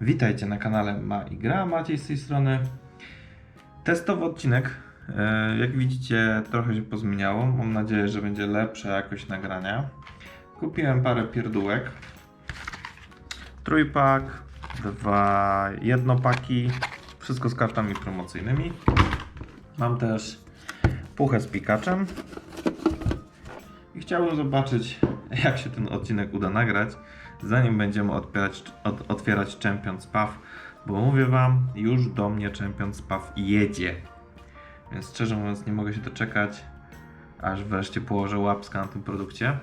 Witajcie na kanale Ma i Gra, Maciej z tej strony. Testowy odcinek. E, Jak widzicie, trochę się pozmieniało. Mam nadzieję, że będzie lepsza jakość nagrania. Kupiłem parę pierdółek. Trójpak, dwa jednopaki, wszystko z kartami promocyjnymi. Mam też puchę z pikaczem. I chciałbym zobaczyć, jak się ten odcinek uda nagrać, zanim będziemy otwierać, od, otwierać Champions Path, bo mówię Wam, już do mnie Champions Path jedzie. Więc szczerze mówiąc, nie mogę się doczekać, aż wreszcie położę łapska na tym produkcie.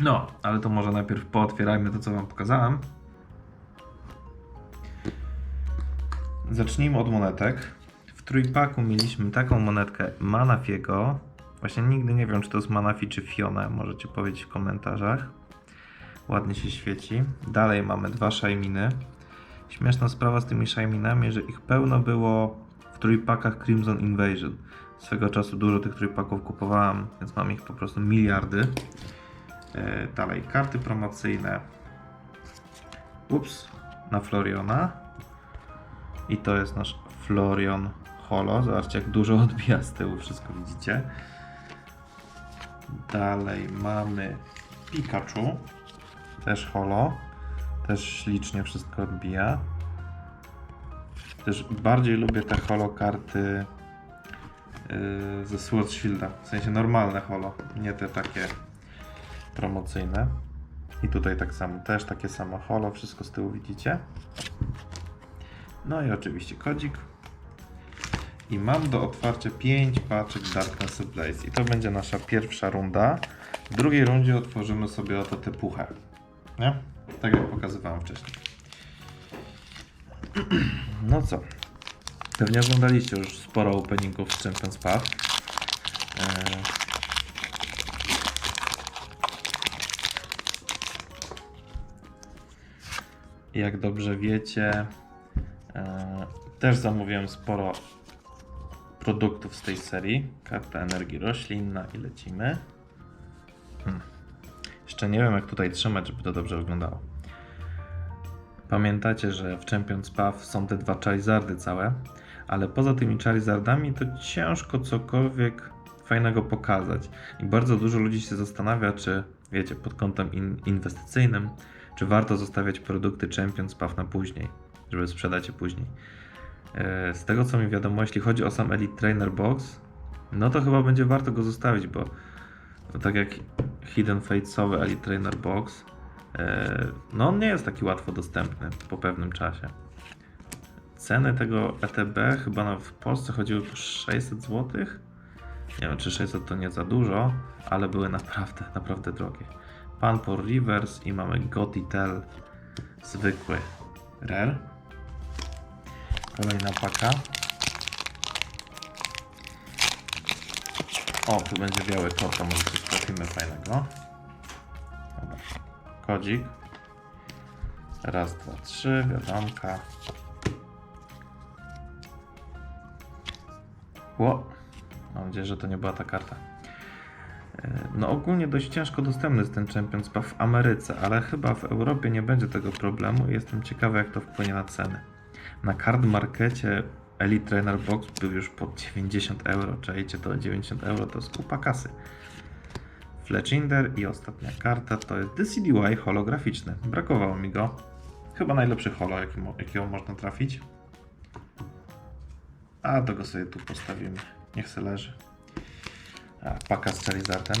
No, ale to może najpierw pootwierajmy to, co Wam pokazałem. Zacznijmy od monetek. W trójpaku mieliśmy taką monetkę Manafiego. Właśnie nigdy nie wiem, czy to jest Manafi czy Fiona. Możecie powiedzieć w komentarzach. Ładnie się świeci. Dalej mamy dwa Shyminy. Śmieszna sprawa z tymi Shyminami, że ich pełno było w trójpakach Crimson Invasion. Swego czasu dużo tych trójpaków kupowałem, więc mam ich po prostu miliardy. E, dalej karty promocyjne. Ups, na Floriona. I to jest nasz Florion Holo. Zobaczcie, jak dużo odbija z tyłu, wszystko widzicie. Dalej mamy Pikachu. Też holo. Też ślicznie wszystko odbija. Też bardziej lubię te holo karty yy, ze Sword Shielda. W sensie normalne holo, nie te takie promocyjne. I tutaj tak samo, też takie samo holo, wszystko z tyłu widzicie. No i oczywiście kodzik. I mam do otwarcia 5 paczek Darkness Blaze. I to będzie nasza pierwsza runda. W drugiej rundzie otworzymy sobie oto puchę. Nie? Tak jak pokazywałem wcześniej. No co? Pewnie oglądaliście już sporo openingów z Champions Path. Eee, Jak dobrze wiecie, e, też zamówiłem sporo produktów z tej serii. Karta energii roślinna i lecimy. Hmm. Jeszcze nie wiem jak tutaj trzymać, żeby to dobrze wyglądało. Pamiętacie, że w Champions Path są te dwa Charizardy całe, ale poza tymi Charizardami to ciężko cokolwiek fajnego pokazać. I bardzo dużo ludzi się zastanawia, czy wiecie, pod kątem in inwestycyjnym, czy warto zostawiać produkty Champions Path na później, żeby sprzedać je później. E, Z tego co mi wiadomo, jeśli chodzi o sam Elite Trainer Box, no to chyba będzie warto go zostawić, bo tak jak Hidden Fatesowy Elite Trainer Box, e, no on nie jest taki łatwo dostępny po pewnym czasie. Ceny tego ETB chyba w Polsce chodziły po 600 zł. Nie wiem, czy 600 to nie za dużo, ale były naprawdę, naprawdę drogie. Panpor Reverse i mamy Gotitel zwykły Rare. Kolejna paka. O, tu będzie biały kod, to może trafimy fajnego. Dobra. Kodzik. Raz, dwa, trzy, wiadomka. Ło. Mam nadzieję, że to nie była ta karta. E, No ogólnie dość ciężko dostępny jest ten Champions Path w Ameryce, ale chyba w Europie nie będzie tego problemu i jestem ciekawy jak to wpłynie na ceny. Na card markecie Elite Trainer Box był już po 90 euro, czajcie to 90 euro to jest kupa kasy. Fletchinder i ostatnia karta to jest DCDY holograficzny. Brakowało mi go. Chyba najlepszy holo, jaki jakiego można trafić. A to go sobie tu postawimy. Niech se leży. A, paka z Charizardem.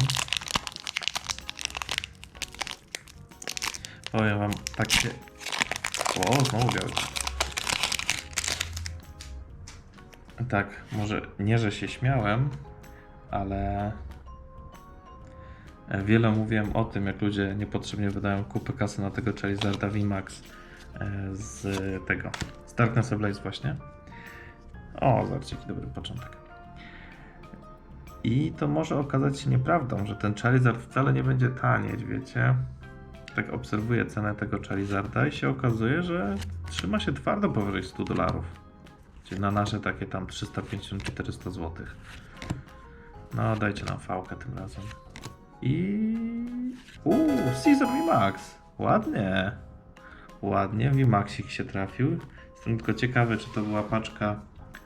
Powiem wam, tak się... O, znowu biały. Tak, może nie, że się śmiałem, ale wiele mówiłem o tym, jak ludzie niepotrzebnie wydają kupy kasy na tego Charizarda VMAX e, z tego, z Darkness Blaze właśnie. O, zobaczcie, jaki dobry początek. I to może okazać się nieprawdą, że ten Charizard wcale nie będzie tanieć, wiecie? Tak obserwuję cenę tego Charizarda i się okazuje, że trzyma się twardo powyżej 100 dolarów. Czyli na nasze takie tam 350-400 zł. No, dajcie nam fałkę tym razem. I... Uuu, Caesar VMAX. Ładnie. ładnie, Vimaxik się trafił. Jestem tylko ciekawy, czy to była paczka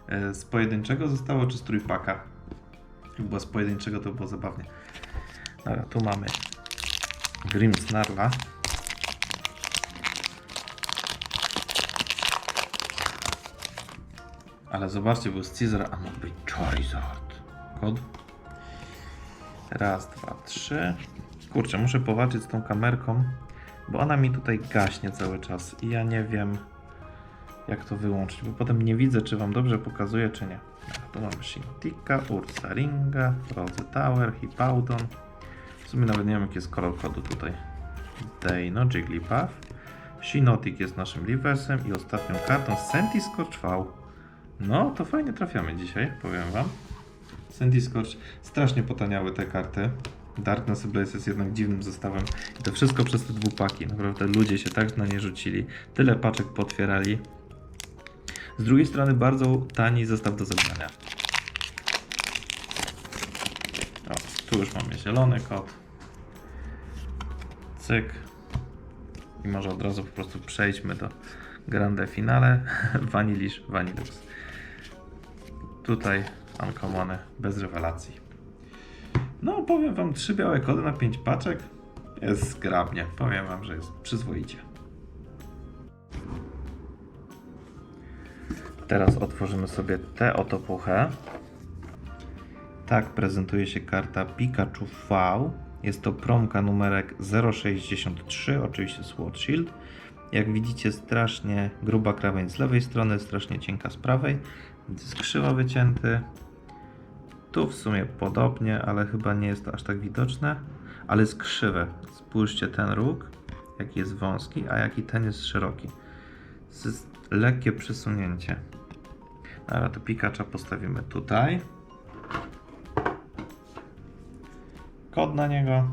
e, z pojedynczego zostało, czy z trójpaka. Była z pojedynczego, to było zabawnie. Dobra, tu mamy Grim Snarla. Ale zobaczcie, był Caesar, a mógł być Charizard. Kod. Raz, dwa, trzy. Kurczę, muszę powalczyć z tą kamerką, bo ona mi tutaj gaśnie cały czas i ja nie wiem jak to wyłączyć, bo potem nie widzę, czy wam dobrze pokazuje, czy nie. Dobra, Tu mamy Shintika, Ursaringa, Rose Tower, Hippowdon. W sumie nawet nie wiem, jaki jest kolor kodu tutaj. Deino, Jigglypuff. Shinotic jest naszym Liversem i ostatnią kartą Sentiscorch V. No, to fajnie trafiamy dzisiaj, powiem wam. Sentiscorch, strasznie potaniały te karty. Darkness Blaze jest jednak dziwnym zestawem. I to wszystko przez te dwupaki. Naprawdę ludzie się tak na nie rzucili. Tyle paczek potwierali. Z drugiej strony bardzo tani zestaw do zebrania. O, tu już mamy zielony kod. Cyk. I może od razu po prostu przejdźmy do grande finale. Vanillish Vanillux. Tutaj uncommony, bez rewelacji. No, powiem wam, trzy białe kody na pięć paczek. Jest zgrabnie. Powiem wam, że jest przyzwoicie. Teraz otworzymy sobie tę oto puchę. Tak prezentuje się karta Pikachu V. Jest to promka numerek 063, oczywiście Sword Shield. Jak widzicie, strasznie gruba krawędź z lewej strony, strasznie cienka z prawej. Krzywo wycięty. Tu w sumie podobnie, ale chyba nie jest to aż tak widoczne. Ale jest krzywe. Spójrzcie ten róg, jaki jest wąski, a jaki ten jest szeroki. To jest lekkie przesunięcie. Dobra, to Pikacza postawimy tutaj. Kod na niego.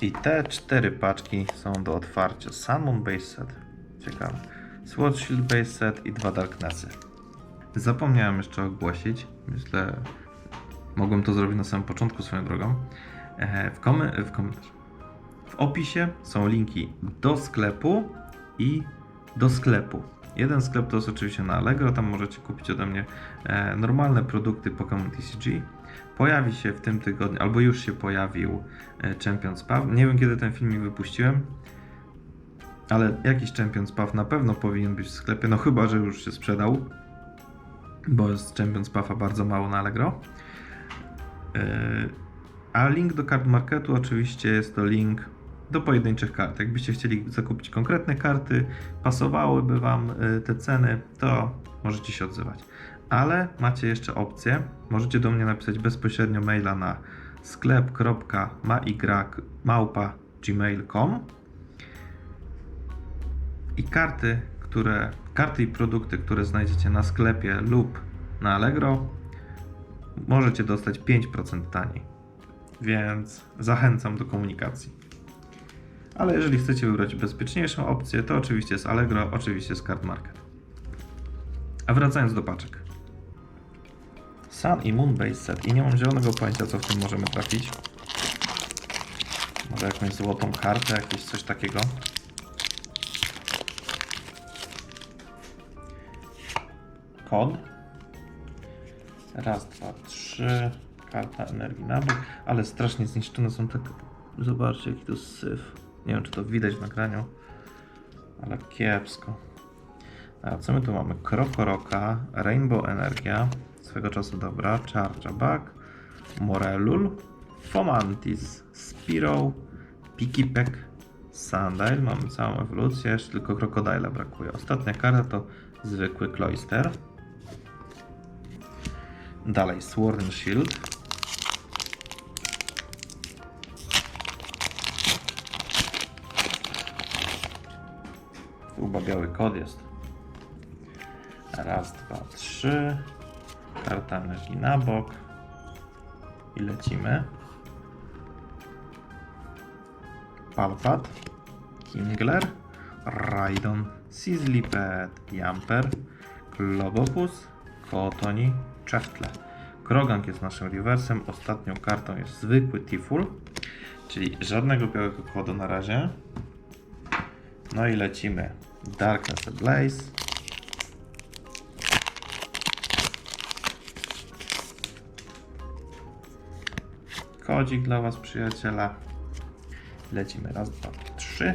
I te cztery paczki są do otwarcia. Salmon Base Set. Ciekawe. Sword Shield Base Set i dwa Darknessy. Zapomniałem jeszcze ogłosić. Myślę, mogłem to zrobić na samym początku swoją drogą. E, W, komy- w komentarzu. W opisie są linki do sklepu i do sklepu. Jeden sklep to jest oczywiście na Allegro, tam możecie kupić ode mnie e, normalne produkty Pokémon TCG. Pojawi się w tym tygodniu, albo już się pojawił e, Champion Spaw. Nie wiem kiedy ten filmik wypuściłem, ale jakiś Champion Spaw na pewno powinien być w sklepie, no chyba, że już się sprzedał, bo jest Champion Spaw'a bardzo mało na Allegro. E, A link do kart marketu oczywiście jest to link do pojedynczych kart. Jakbyście chcieli zakupić konkretne karty, pasowałyby Wam y, te ceny, to możecie się odzywać. Ale macie jeszcze opcję, możecie do mnie napisać bezpośrednio maila na sklep.małpa.gmail.com i karty, które, karty i produkty, które znajdziecie na sklepie lub na Allegro, możecie dostać 5% taniej. Więc zachęcam do komunikacji. Ale jeżeli chcecie wybrać bezpieczniejszą opcję, to oczywiście jest Allegro, oczywiście jest Card Market. A wracając do paczek. Sun i Moon Base Set. I nie mam zielonego pojęcia, co w tym możemy trafić. Może jakąś złotą kartę, jakieś coś takiego. Kod. Raz, dwa, trzy. Karta energii na bok. Ale strasznie zniszczone są te... Zobaczcie, jaki to syf. Nie wiem, czy to widać w nagraniu, ale kiepsko. A co my tu mamy? Krokoroka, Rainbow Energia, swego czasu dobra, Charge Back, Morelul, Fomantis, Spiro, Pikipek, Sandile, mamy całą ewolucję, jeszcze tylko Krokodyla brakuje. Ostatnia karta to zwykły Cloyster. Dalej Sword and Shield. Chyba biały kod jest. Raz, dwa, trzy. Karta energii na bok. I lecimy. Palpat. Kingler. Raidon. Sizzliped. Jumper. Globopus. Kotoni. Czeftle. Krogank jest naszym rewersem. Ostatnią kartą jest zwykły Tiful. Czyli żadnego białego kodu na razie. No i lecimy. Darkness Blaze. Kodzik dla Was, przyjaciela. Lecimy. Raz, dwa, trzy.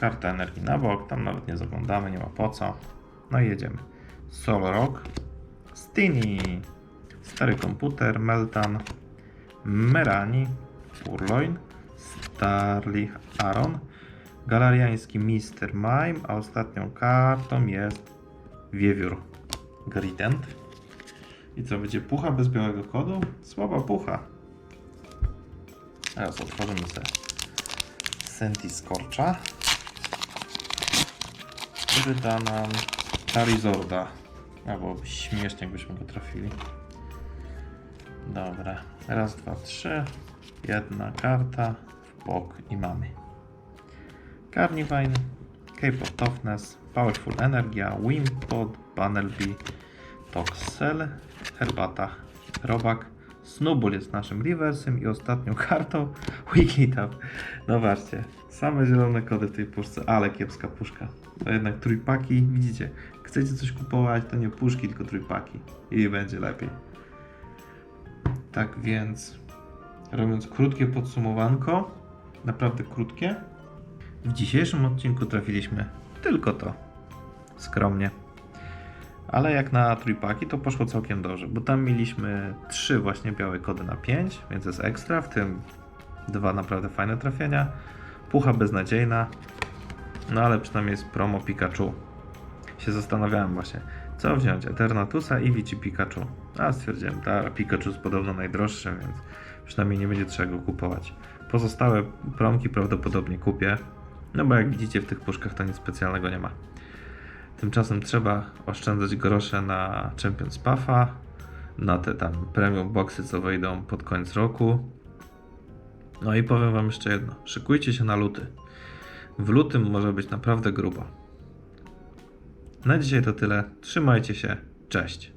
Karta energii na bok. Tam nawet nie zaglądamy, nie ma po co. No i jedziemy. Soul Stini. Stary komputer. Meltan. Merani. Urloin. Starly Aaron. Galariański Mister Mime. A ostatnią kartą jest Wiewiór. Grident. I co, będzie pucha bez białego kodu? Słaba pucha. Teraz otworzymy sobie Senti Scorcha, który da nam Charizorda. Albo śmiesznie jakbyśmy go trafili. Dobra. Raz, dwa, trzy. Jedna karta w bok i mamy. Carnivine, Cape of Toughness, Powerful Energia, Wimpod, Banelby, Toxel, Herbata, Robak, Snowball jest naszym reversem i ostatnią kartą Wigglytuff. No właśnie, same zielone kody w tej puszce, ale kiepska puszka. To jednak trójpaki, widzicie, chcecie coś kupować, to nie puszki, tylko trójpaki i będzie lepiej. Tak więc, robiąc krótkie podsumowanko, naprawdę krótkie, w dzisiejszym odcinku trafiliśmy tylko to. Skromnie. Ale jak na trójpaki to poszło całkiem dobrze, bo tam mieliśmy trzy właśnie białe kody na 5, więc jest ekstra, w tym dwa naprawdę fajne trafienia. Pucha beznadziejna, no ale przynajmniej jest promo Pikachu. Się zastanawiałem właśnie, co wziąć, Eternatusa i Vici Pikachu. A stwierdziłem, ta Pikachu jest podobno najdroższy, więc przynajmniej nie będzie trzeba go kupować. Pozostałe promki prawdopodobnie kupię, no bo jak widzicie w tych puszkach to nic specjalnego nie ma. Tymczasem trzeba oszczędzać grosze na Champions Puffa, na te tam premium boxy, co wejdą pod koniec roku. No i powiem Wam jeszcze jedno. Szykujcie się na luty. W lutym może być naprawdę grubo. Na dzisiaj to tyle. Trzymajcie się. Cześć.